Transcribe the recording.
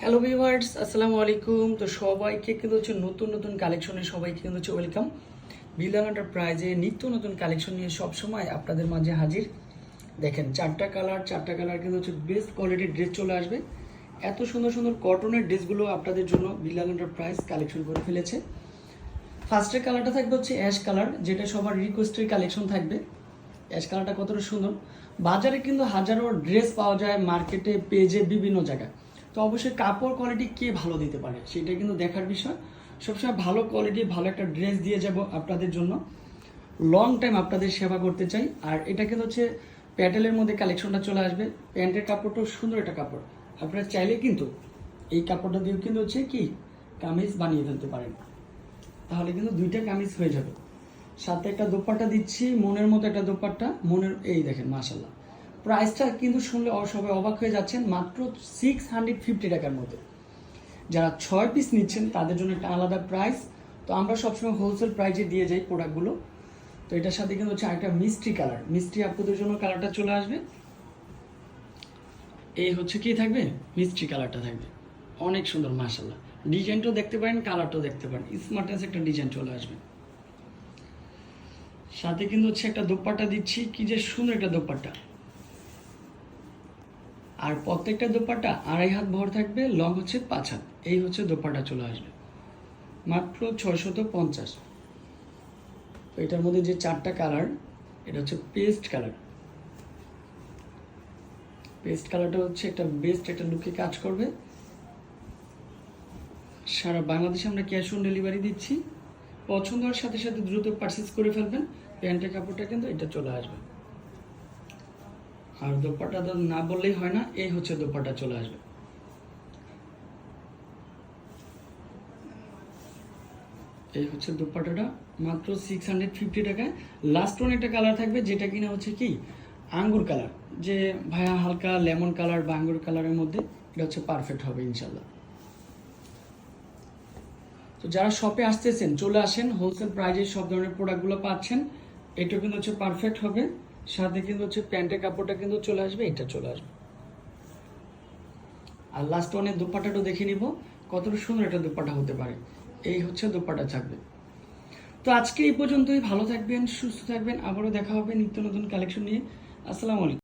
Hello viewers আসসালামু আলাইকুম তো সবাইকে কিন্তু হচ্ছে নতুন নতুন কালেকশনে সবাইকে কিন্তু হচ্ছে ওয়েলকাম বিলাল এন্টারপ্রাইজে নিত্য নতুন কালেকশন নিয়ে সবসময় আপনাদের মাঝে হাজির। দেখেন, চারটা কালার চারটা কালার কিন্তু হচ্ছে বেস্ট কোয়ালিটির ড্রেস চলে আসবে। এত সুন্দর সুন্দর কটনের ড্রেসগুলো আপনাদের জন্য বিলাল এন্টারপ্রাইজ কালেকশন করে ফেলেছে। ফার্স্টের কালারটা থাকবে হচ্ছে অ্যাশ কালার যেটা সবার রিকোয়েস্টের কালেকশন থাকবে। অ্যাশ কালারটা কতটা সুন্দর। বাজারে কিন্তু হাজারো ড্রেস পাওয়া যায় মার্কেটে পেজে বিভিন্ন জায়গায়। তো অবশ্যই কাপড় কোয়ালিটি কে ভালো দিতে পারে, সেটা কিন্তু দেখার বিষয়। সবসময় ভালো কোয়ালিটি ভালো একটা ড্রেস দিয়ে যাব আপনাদের জন্য। লং টাইম আপনাদের সেবা করতে চাই। আর এটা কিন্তু হচ্ছে প্যাটেলের মধ্যে কালেকশনটা চলে আসবে। প্যান্টের কাপড়টাও সুন্দর একটা কাপড়। আপনারা চাইলে কিন্তু এই কাপড়টা দিয়েও কিন্তু হচ্ছে কি কামিজ বানিয়ে ফেলতে পারেন। তাহলে কিন্তু দুইটা কামিজ হয়ে যাবে। সাথে একটা দোপাট্টা দিচ্ছি, মনের মতো একটা দোপাট্টা। মনের, এই দেখেন মাশাল্লাহ প্রাইসটা কিন্তু শুনলে সবাই অবাক হয়ে যাচ্ছেন, মাত্র সিক্স হান্ড্রেড ফিফটি টাকার মধ্যে। যারা ছয় পিস নিচ্ছেন, তাদের জন্য একটা আলাদা প্রাইস তো আমরা সবসময় হোলসেল প্রাইজে দিয়ে যাই প্রোডাক্টগুলো তো এটার সাথে কিন্তু হচ্ছে একটা মিষ্টি কালার মিষ্টি আপুদের জন্য কালারটা চলে আসবে। এই হচ্ছে কি থাকবে? মিষ্টি কালারটা থাকবে। অনেক সুন্দর মাশাল্লাহ ডিজাইনটাও দেখতে পারেন কালারটাও দেখতে পারেন। স্মার্টনেস একটা ডিজাইন চলে আসবে। সাথে কিন্তু হচ্ছে একটা দোপাট্টা দিচ্ছি। কি যে সুন্দর একটা দোপাট্টা। আর প্রত্যেকটা দোপাট্টা আড়াই হাত ভর থাকবে, লং হচ্ছে পাঁচ হাত। এই হচ্ছে দোপাট্টা চলে আসবে। মাত্র ছয়শত পঞ্চাশ। তো এটার মধ্যে যে চারটা কালার, এটা হচ্ছে পেস্ট কালার। পেস্ট কালারটা হচ্ছে একটা বেস্ট একটা লুকে কাজ করবে। সারা বাংলাদেশে আমরা ক্যাশ অন ডেলিভারি দিচ্ছি। পছন্দ হওয়ার সাথে সাথে দ্রুত পারচেস করে ফেলবেন। প্যান্টের কাপড়টা কিন্তু এটা চলে আসবে। আর দোপাটা তো না বললেই হয় না, এই হচ্ছে দোপাটা চলে আসবে। এই হচ্ছে দোপাট্টাটা, মাত্র সিক্স হান্ড্রেড ফিফটি টাকায়। লাস্ট ওয়ান একটা কালার থাকবে, যেটা কিনা হচ্ছে কি, আঙ্গুর কালার যে ভায়া হালকা লেমন কালার বা আঙ্গুর কালারের মধ্যে, এটা হচ্ছে পারফেক্ট হবে, ইনশাল্লাহ। তো যারা শপে আসতেছেন, চলে আসেন হোলসেল প্রাইজে সব ধরনের প্রোডাক্টগুলো পাচ্ছেন এটা কিন্তু হচ্ছে পারফেক্ট হবে। সাথে কিন্তু হচ্ছে প্যান্টের কাপড়টা কিন্তু চলে আসবে, এটা চলে আসবে। আর লাস্ট ওয়ানে দুপাটাটা দেখে নিব, কতটা সুন্দর একটা দুপাটা হতে পারে। এই হচ্ছে দুপাটা থাকবে। তো আজকে এই পর্যন্তই, ভালো থাকবেন, সুস্থ থাকবেন, আবারও দেখা হবে নিত্য নতুন কালেকশন নিয়ে। আসসালামু আলাইকুম।